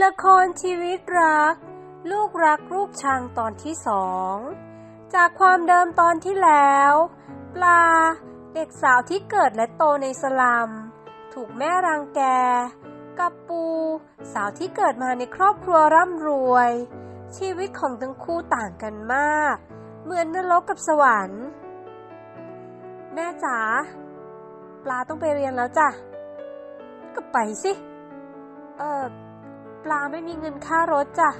ละครชีวิตรัก ลูกรักลูกชังตอนที่สอง จากความเดิมตอนที่แล้ว ปลา เด็กสาวที่เกิดและโตในสลัม ถูกแม่รังแก กับปู สาวที่เกิดมาในครอบครัวร่ำรวย ชีวิตของทั้งคู่ต่างกันมาก เหมือนนรกกับสวรรค์ แม่จ๋าปลาต้องไปเรียนแล้วจ้ะ ก็ไปสิ เออ ปลาไม่มีเงินค่ารถจ้ะ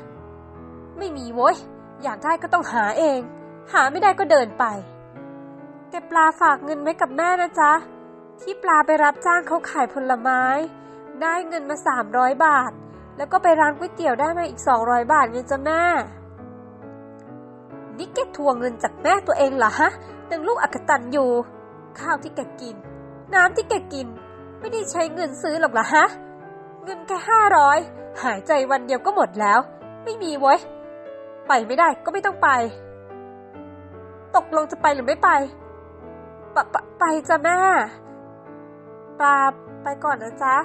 ไม่มีโว้ย อยากได้ก็ต้องหาเอง หาไม่ได้ก็เดินไป แต่ปลาฝากเงินไว้กับแม่นะจ๊ะ ที่ปลาไปรับจ้างเขาขายผลไม้ ได้เงินมาสามร้อยบาท แล้วก็ไปร้านก๋วยเตี๋ยวได้มาอีกสองร้อยบาทเงินจ้ะแม่ นี่แกทวงเงินจากแม่ตัวเองเหรอฮะนังลูกอักตันอยู่ ข้าวที่แกกิน น้ำที่แกกิน ไม่ได้ใช้เงินซื้อหรอกเหรอฮะ เงินแค่ห้าร้อย หายใจวันเดียวก็หมดแล้ว ไม่มีเว้ย ไปไม่ได้ก็ไม่ต้องไป ตกลงจะไปหรือไม่ไปปะปะไปจ้ะแม่ปลาไปก่อนนะจ๊ะ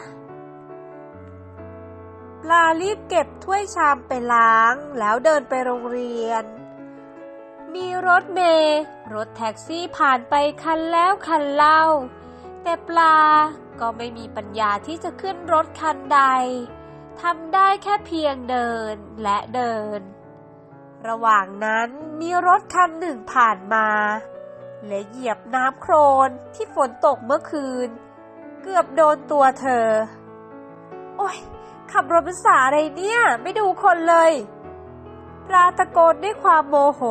ปลารีบเก็บถ้วยชามไปล้าง แล้วเดินไปโรงเรียน มีรถเมล์รถแท็กซี่ผ่านไปคันแล้วคันเล่า แต่ปลาก็ไม่มีปัญญาที่จะขึ้นรถคันใด ทำได้แค่เพียงเดินและเดิน ระหว่างนั้นมีรถคันหนึ่งผ่านมาและเหยียบน้ำโครนที่ฝนตกเมื่อคืน เกือบโดนตัวเธอ โอ้ย ขับรถภาษาอะไรเนี่ย ไม่ดูคนเลยปลาตะโกนด้วยความโมโห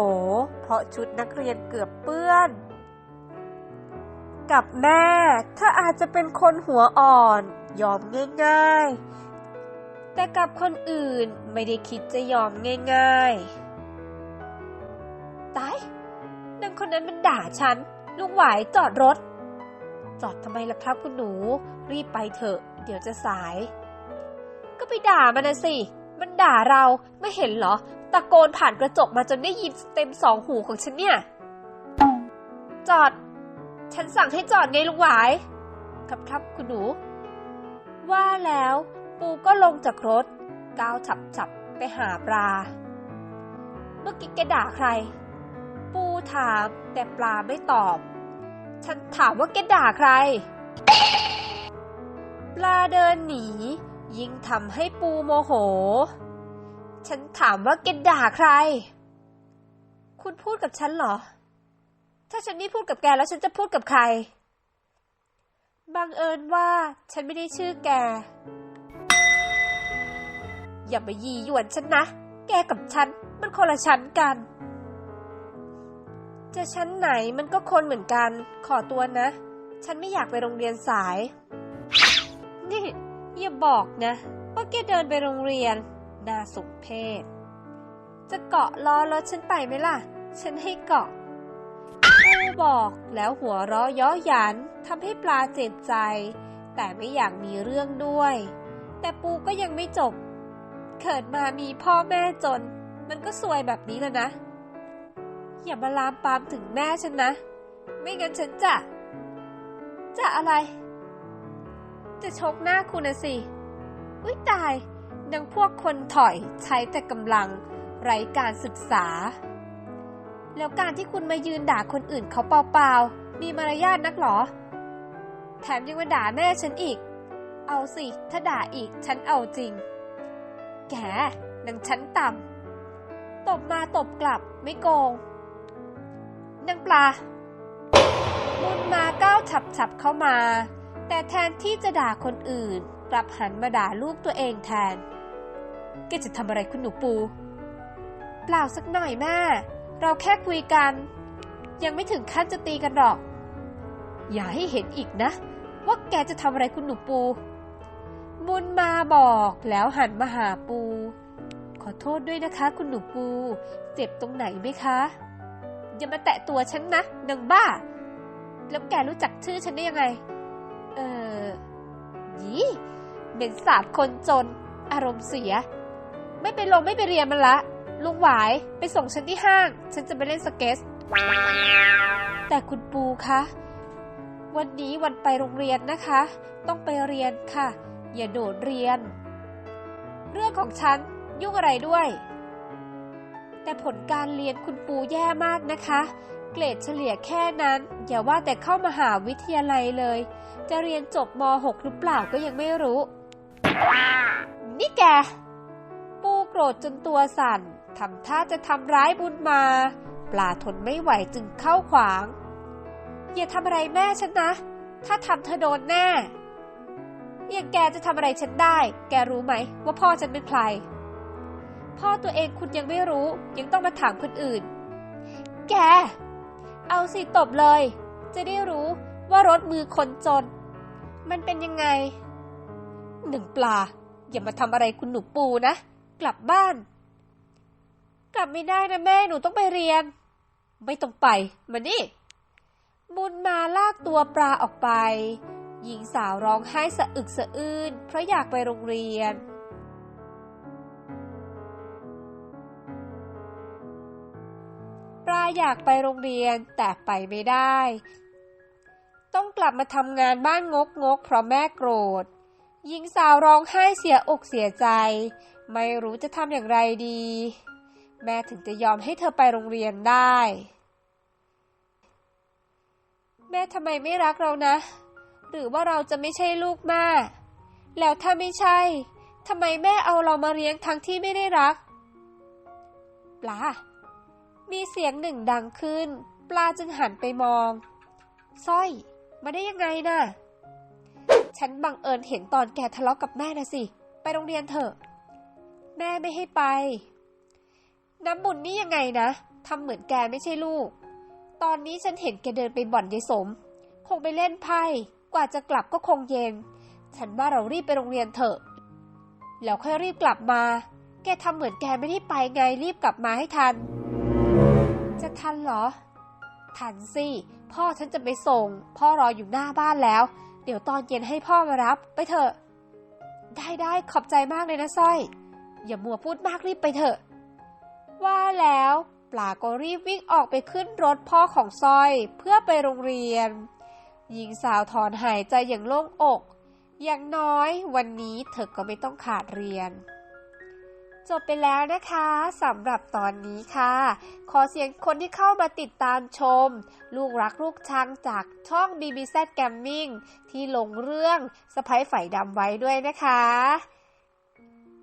เพราะชุดนักเรียนเกือบเปื้อน กับแม่เธออาจจะเป็นคนหัวอ่อน ยอมง่ายๆ แต่กับคนอื่นไม่ได้คิดจะยอมง่ายๆ ตายนางคนนั้นมันด่าฉัน ลุงหวายจอดรถ จอดทำไมล่ะครับคุณหนู รีบไปเถอะ เดี๋ยวจะสาย ก็ไปด่ามันนะสิ มันด่าเราไม่เห็นเหรอ ตะโกนผ่านกระจกมาจนได้ยินเต็มสองหูของฉันเนี่ย จอด ฉันสั่งให้จอดไงลุงหวาย ครับครับคุณหนู ว่าแล้ว ปูก็ลงจากรถ ก้าวฉับฉับไปหาปลา เมื่อกี้แกด่าใคร ปูถามแต่ปลาไม่ตอบ ฉันถามว่าแกด่าใคร ปลาเดินหนี ยิ่งทำให้ปูโมโห ฉันถามว่าแกด่าใคร คุณพูดกับฉันเหรอ ถ้าฉันไม่พูดกับแกแล้วฉันจะพูดกับใคร บังเอิญว่าฉันไม่ได้ชื่อแก อย่ามายีหยวนฉันนะ แกกับฉันมันคนละชั้นกัน จะชั้นไหนมันก็คนเหมือนกัน ขอตัวนะ ฉันไม่อยากไปโรงเรียนสาย นี่อย่าบอกนะ ว่าแกเดินไปโรงเรียนน่าสมเพชจะเกาะล้อรถฉันไปไหมล่ะ ฉันให้เกาะปูบอกแล้วหัวเราะย้อหยันทำให้ปลาเจ็บใจ แต่ไม่อยากมีเรื่องด้วย แต่ปูก็ยังไม่จบ เกิดมามีพ่อแม่จน มันก็ซวยแบบนี้แล้วนะ อย่ามาลามปามถึงแม่ฉันนะ ไม่งั้นฉันจะ จะอะไร จะชกหน้าคุณนะสิ อุ้ยตายนังพวกคนถอยใช้แต่กำลังไร้การศึกษา แล้วการที่คุณมายืนด่าคนอื่นเขาเปล่าๆ มีมารยาทนักหรอ แถมยังมาด่าแม่ฉันอีก เอาสิ ถ้าด่าอีกฉันเอาจริง แกนังชั้นต่ำตบมาตบกลับไม่โกงนางปลาบุญมาก้าวฉับฉับๆเข้ามา แต่แทนที่จะด่าคนอื่น กลับหันมาด่าลูกตัวเองแทนแกจะทำอะไรคุณหนูปู เปล่าสักหน่อยแม่ เราแค่คุยกัน ยังไม่ถึงขั้นจะตีกันหรอก อย่าให้เห็นอีกนะ ว่าแกจะทำอะไรคุณหนูปู บุญมาบอกแล้วหันมาหาปู ขอโทษด้วยนะคะคุณหนูปู เจ็บตรงไหนไหมคะ อย่ามาแตะตัวฉันนะนางบ้า แล้วแกรู้จักชื่อฉันได้ยังไง เออยีเหม็นสาบคนจน อารมณ์เสีย ไม่ไปลงไม่ไปเรียนมันละ ลุงหวายไปส่งฉันที่ห้าง ฉันจะไปเล่นสเก็ตแต่คุณปูคะ วันนี้วันไปโรงเรียนนะคะ ต้องไปเรียนค่ะ อย่าโดดเรียน เรื่องของฉันยุ่งอะไรด้วย แต่ผลการเรียนคุณปูแย่มากนะคะ เกรดเฉลี่ยแค่นั้น อย่าว่าแต่เข้ามาหาวิทยาลัยเลย จะเรียนจบม .6 หรือเปล่าก็ยังไม่รู้ นี่แก ปูโกรธจนตัวสั่นทำท่าจะทำร้ายบุญมา ปลาทนไม่ไหวจึงเข้าขวาง อย่าทำอะไรแม่ฉันนะ ถ้าทำเธอโดนแน่ อย่างแกจะทำอะไรฉันได้ แกรู้ไหมว่าพ่อฉันเป็นใคร พ่อตัวเองคุณยังไม่รู้ ยังต้องมาถามคนอื่น แก เอาสิตบเลย จะได้รู้ว่ารถมือคนจน มันเป็นยังไง หนึ่งปลา อย่ามาทำอะไรคุณหนูปูนะ กลับบ้าน กลับไม่ได้นะแม่หนูต้องไปเรียน ไม่ต้องไป มานี่ บุญมาลากตัวปลาออกไป หญิงสาวร้องไห้สะอึกสะอื้นเพราะอยากไปโรงเรียน ปลาอยากไปโรงเรียนแต่ไปไม่ได้ ต้องกลับมาทำงานบ้านงกงกเพราะแม่โกรธ หญิงสาวร้องไห้เสียอกเสียใจ ไม่รู้จะทำอย่างไรดี แม่ถึงจะยอมให้เธอไปโรงเรียนได้ แม่ทำไมไม่รักเรานะ หรือว่าเราจะไม่ใช่ลูกแม่ แล้วถ้าไม่ใช่ทำไมแม่เอาเรามาเลี้ยงทั้งที่ไม่ได้รัก ปลา มีเสียงหนึ่งดังขึ้น ปลาจึงหันไปมองสร้อย มาได้ยังไงน่ะ ฉันบังเอิญเห็นตอนแกทะเลาะกับแม่นะสิ ไปโรงเรียนเถอะ แม่ไม่ให้ไป น้ำบุญนี่ยังไงนะทำเหมือนแกไม่ใช่ลูก ตอนนี้ฉันเห็นแกเดินไปบ่อนยายสม คงไปเล่นไพ่ ว่าจะกลับก็คงเย็น ฉันว่าเรารีบไปโรงเรียนเถอะ แล้วค่อยรีบกลับมา แกทำเหมือนแกไม่ได้ไปไงรีบกลับมาให้ทัน จะทันเหรอ ทันสิ พ่อฉันจะไปส่ง พ่อรออยู่หน้าบ้านแล้ว เดี๋ยวตอนเย็นให้พ่อมารับ ไปเถอะ ได้ได้ขอบใจมากเลยนะสร้อย อย่ามัวพูดมากรีบไปเถอะ ว่าแล้วปลาก็รีบวิ่งออกไปขึ้นรถพ่อของสร้อยเพื่อไปโรงเรียน หญิงสาวถอนหายใจอย่างโล่งอก อย่างน้อยวันนี้เธอก็ไม่ต้องขาดเรียน จบไปแล้วนะคะสำหรับตอนนี้ค่ะ ขอเสียงคนที่เข้ามาติดตามชม ลูกรักลูกชังจากช่อง BBZ Gaming ที่ลงเรื่องสไปไฝ่ดำไว้ด้วยนะคะ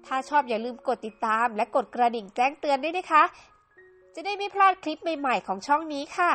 ถ้าชอบอย่าลืมกดติดตามและกดกระดิ่งแจ้งเตือนด้วยนะคะ จะได้ไม่พลาดคลิปใหม่ๆของช่องนี้ค่ะ